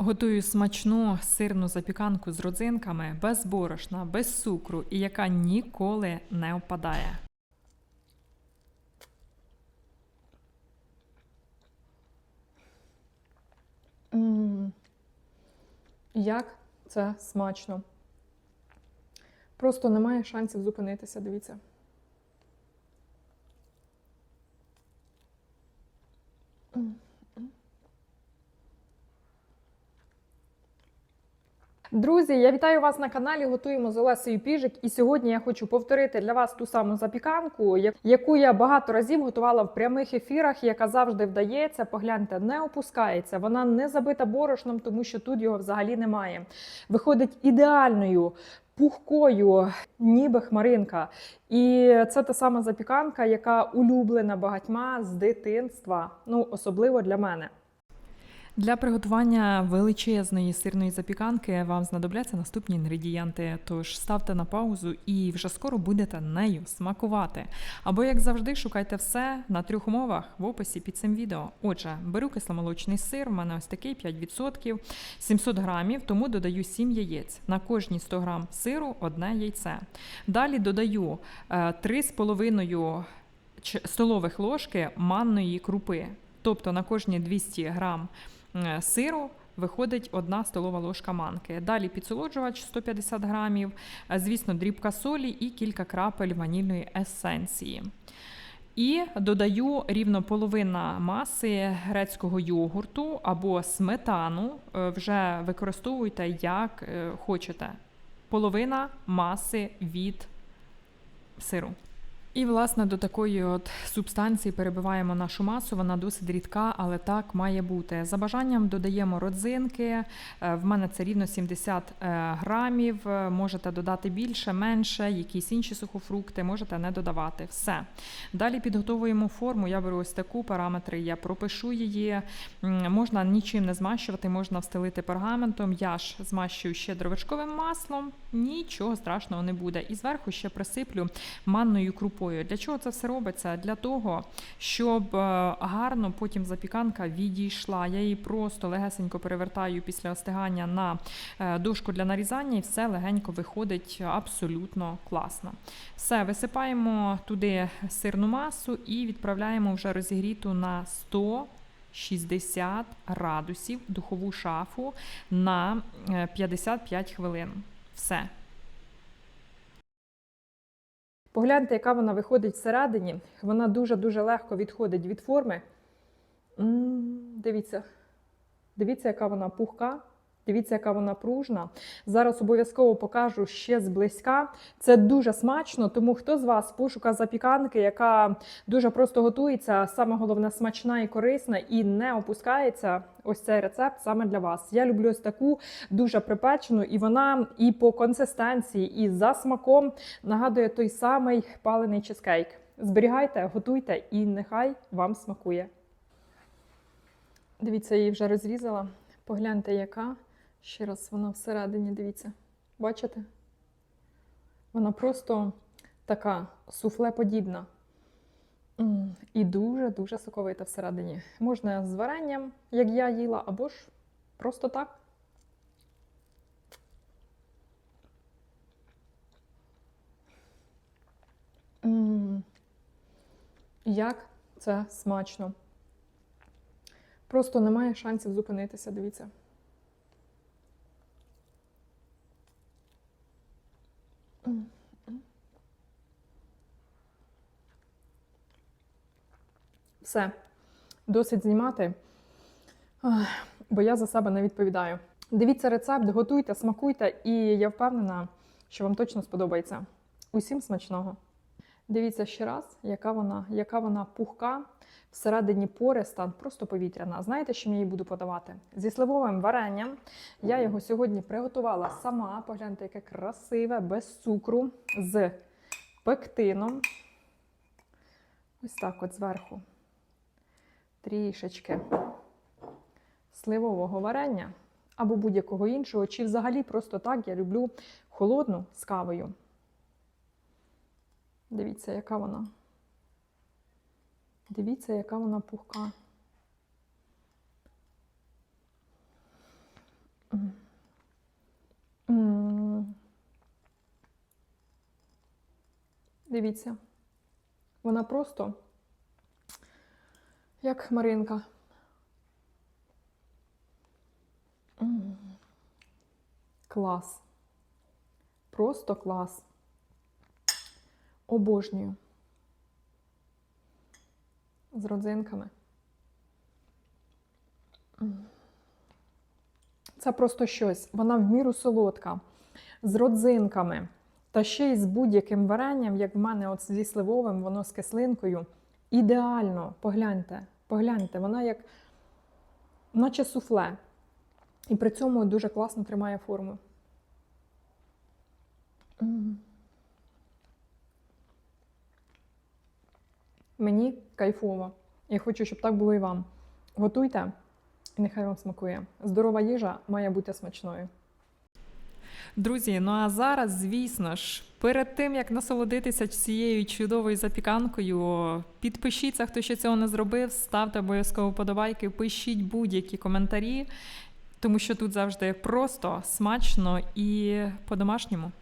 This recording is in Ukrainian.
Готую смачну сирну запіканку з родзинками без борошна, без цукру і яка ніколи не впадає. М, Як це смачно. Просто немає шансів зупинитися, дивіться. М, Друзі, я вітаю вас на каналі. Готуємо з Олесею Піжик. І сьогодні я хочу повторити для вас ту саму запіканку, яку я багато разів готувала в прямих ефірах, яка завжди вдається. Погляньте, не опускається. Вона не забита борошном, тому що тут його взагалі немає. Виходить ідеальною. Пухкою, ніби хмаринка. І це та сама запіканка, яка улюблена багатьма з дитинства, ну особливо для мене. Для приготування величезної сирної запіканки вам знадобляться наступні інгредієнти. Тож ставте на паузу і вже скоро будете нею смакувати. Або, як завжди, шукайте все на трьох умовах в описі під цим відео. Отже, беру кисломолочний сир, у мене ось такий 5%, 700 грамів, тому додаю 7 яєць. На кожні 100 грам сиру одне яйце. Далі додаю е, 3,5 столових ложки манної крупи. Тобто на кожні 200 грам е, сиру виходить одна столова ложка манки. Далі підсолоджувач 150 грамів, е, звісно, дрібка солі і кілька крапель ванільної есенції. І додаю рівно половина маси грецького йогурту або сметану. Е, Вже використовуйте як е, хочете. Половина маси від сиру. І, власне, до такої от субстанції перебиваємо нашу масу. Вона досить рідка, але так має бути. За бажанням додаємо родзинки. Е, В мене це рівно 70 е, грамів. Е, Можете додати більше, менше, якісь інші сухофрукти, можете не додавати. Все. Далі підготовуємо форму. Я беру ось таку параметри, я пропишу її. Можна нічим не змащувати, можна встелити пергаментом. Я ж змащую ще дровичковим маслом, нічого страшного не буде. І зверху ще присиплю манною крупою. Для чого це все робиться? Для того, щоб е, гарно потім запіканка відійшла. Я її просто легесенько перевертаю після остигання на е, дошку для нарізання, і все легенько виходить абсолютно класно. Все, висипаємо туди сирну масу і відправляємо вже розігріту на 100 60 градусів духову шафу на е, 55 хвилин. Все. Погляньте, яка вона виходить всередині. Вона дуже-дуже легко відходить від форми. М, Дивіться. Дивіться, яка вона пухка. Дивіться, яка вона пружна. Зараз обов'язково покажу ще зблизька. Це дуже смачно, тому хто з вас пошука запіканки, яка дуже просто готується, саме головне смачна і корисна, і не опускається. Ось цей рецепт саме для вас. Я люблю ось таку дуже припечену, і вона і по консистенції, і за смаком нагадує той самий палений чизкейк. Зберігайте, готуйте, і нехай вам смакує. Дивіться, я її вже розрізала. Погляньте, яка. Ще раз вона всередині, дивіться. Бачите? Вона просто така суфле-подібна. І дуже-дуже соковита всередині. Можна з варенням, як я їла, або ж просто так. Як це смачно. Просто немає шансів зупинитися, дивіться. Все, досить знімати, бо я за себе не відповідаю. Дивіться рецепт, готуйте, смакуйте, і я впевнена, що вам точно сподобається. Усім смачного! Дивіться ще раз, яка вона, яка вона пухка, всередині пориста, просто повітряна. Знаєте, що я її буду подавати? Зі сливовим варенням. Я його сьогодні приготувала сама. Погляньте, яке красиве, без цукру, з пектином. Ось так от зверху трішечки сливового варення або будь-якого іншого. Чи взагалі просто так я люблю холодну з кавою. Дивіться, яка вона. Дивіться, яка вона пухка. Дивіться, вона просто як хмаринка. Клас. Просто клас. Обожнюю. З родзинками. Це просто щось. Вона в міру солодка, з родзинками. Та ще й з будь-яким варенням, як в мене от зі сливовим, воно з кислинкою. Ідеально, погляньте, погляньте, вона як наче суфле. І при цьому дуже класно тримає форму. Мені кайфово. Я хочу, щоб так було і вам. Готуйте, і нехай вам смакує. Здорова їжа має бути смачною. Друзі, ну а зараз, звісно ж, перед тим як насолодитися цією чудовою запіканкою, підпишіться, хто ще цього не зробив, ставте обов'язково подобайки, пишіть будь-які коментарі, тому що тут завжди просто, смачно і по-домашньому.